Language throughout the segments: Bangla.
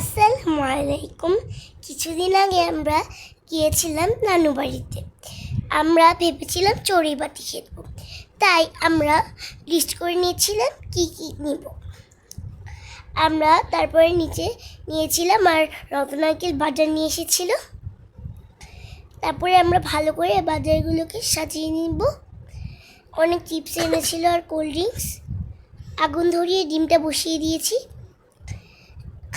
আসসালামু আলাইকুম কিছুদিন আগে আমরা গিয়েছিলাম নানু বাড়িতে। আমরা ভেবেছিলাম চড়ুই বাটি খেলব। তাই আমরা লিস্ট করে নিয়েছিলাম কি কি নিব। আমরা তারপরে নিচে নিয়েছিলাম আর রতনাকেল বাজার নিয়ে এসেছিল। তারপরে আমরা ভালো করে বাজারগুলোকে সাজিয়ে নিব। অনেক চিপস এনেছিল আর কোল্ড ড্রিঙ্কস। আগুন ধরিয়ে ডিমটা বসিয়ে দিয়েছি।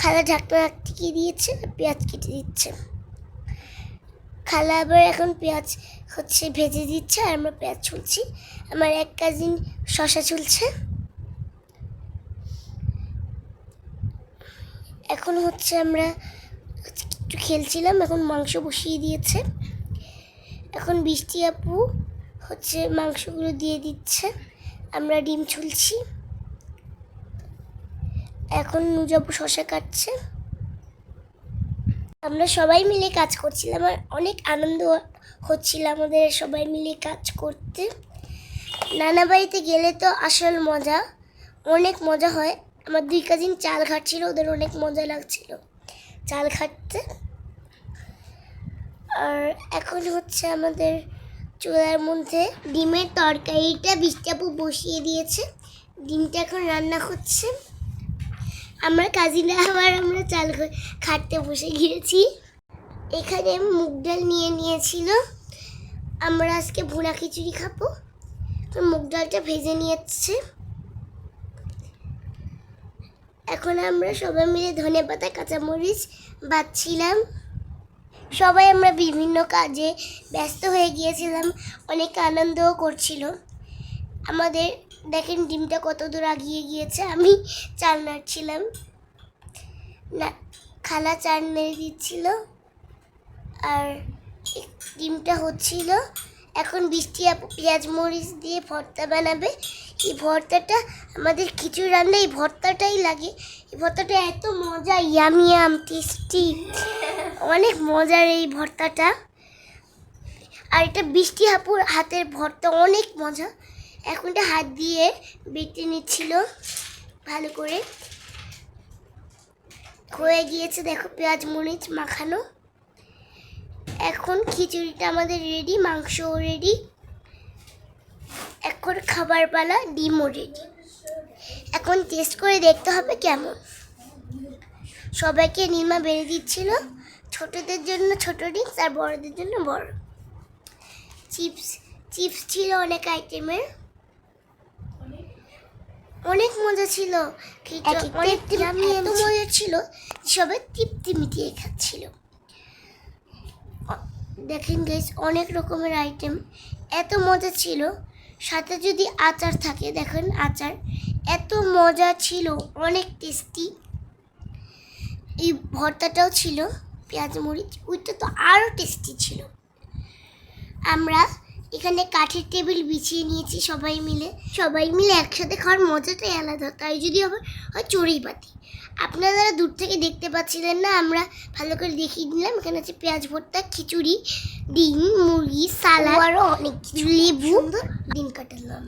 ঢাকনা রাখতে দিয়েছে পেঁয়াজ কেটে দিচ্ছে। খালা আবার এখন পেঁয়াজ হচ্ছে ভেজে দিচ্ছে আর আমরা পেঁয়াজ ছুলছি। আমার এক কাজিন শশা ছুলছে। এখন হচ্ছে আমরা একটু খেলছিলাম, এখন মাংস বসিয়ে দিয়েছে। এখন বৃষ্টি আপু হচ্ছে মাংসগুলো দিয়ে দিচ্ছে। আমরা ডিম ছুলছি। এখন নুজাবু শশা কাটছে। আমরা সবাই মিলে কাজ করছিলাম, আর অনেক আনন্দ হচ্ছিল আমাদের সবাই মিলে কাজ করতে। নানা বাড়িতে গেলে তো আসল মজা, অনেক মজা হয়। আমার দুই কাজিন চাল ঘাটছিল ওদের অনেক মজা লাগছিল চাল খাটতে আর এখন হচ্ছে আমাদের চুলার মধ্যে ডিমের তরকারিটা বৃষ্টাপু বসিয়ে দিয়েছে। ডিমটা এখন রান্না হচ্ছে। আমরা কাজিনরা আবার আমরা চাল খাটতে বসে গিয়েছি। এখানে মুগ ডাল নিয়ে নিয়েছিল। আমরা আজকে ভুনা খিচুড়ি খাব। মুগ ডালটা ভেজে নিয়েছে। এখন আমরা সবাই মিলে ধনে পাতা, কাঁচামরিচ বাচ্ছিলাম সবাই আমরা বিভিন্ন কাজে ব্যস্ত হয়ে গিয়েছিলাম। অনেক আনন্দও করছিল। আমাদের দেখেন ডিমটা কত দূর আগিয়ে গিয়েছে, আমি চাল নাড়ছিলাম। না, খালা চাল নেড়ে দিচ্ছিল, আর ডিমটা হচ্ছিল। এখন বৃষ্টি পেঁয়াজ মরিচ দিয়ে ভর্তা বানাবে। এই ভর্তাটা, আমাদের খিচুড়ি রান্না এই ভর্তাটাই লাগে। এই ভর্তাটা এত মজা, ইয়াম ইয়াম টেস্টি। অনেক মজার এই ভর্তাটা। আর এটা বৃষ্টি আপুর হাতের ভর্তা, অনেক মজা। এখন এটা হাত দিয়ে বেটে নিচ্ছিল, ভালো করে। হয়ে গিয়েছে, দেখো, পেঁয়াজ, মরিচ মাখানো। এখন খিচুড়িটা আমাদের রেডি মাংসও রেডি এখন খাবার পালা ডিমও রেডি এখন টেস্ট করে দেখতে হবে কেমন। সবাইকে নিমা বেড়ে দিচ্ছিল, ছোটদের জন্য ছোট ডিক্স আর বড়দের জন্য বড়। চিপস চিপস ছিল অনেক আইটেমের অনেক মজা ছিল। অনেক এত মজা ছিল। সবাই তৃপ্তি মিটিয়ে খাচ্ছিল দেখেন গাইস অনেক রকমের আইটেম এত মজা ছিল। সাথে যদি আচার থাকে দেখেন আচার। এত মজা ছিল অনেক টেস্টি এই ভর্তাটাও ছিল পেঁয়াজ মরিচ ওইটা তো আরও টেস্টি ছিল। আমরা এখানে কাঠের টেবিল বিছিয়ে নিয়েছি সবাই মিলে। সবাই মিলে একসাথে খাওয়ার মজাটাই আলাদা। তাই যদি আবার হয় চড়ুই পাতি। আপনারা দূর থেকে দেখতে পাচ্ছিলেন না আমরা ভালো করে দেখিয়ে দিলাম। এখানে আছে পেঁয়াজ ভর্তা খিচুড়ি ডিম মুরগি সালাদ আরও অনেক কিছু। লেবু দিন কাটালাম।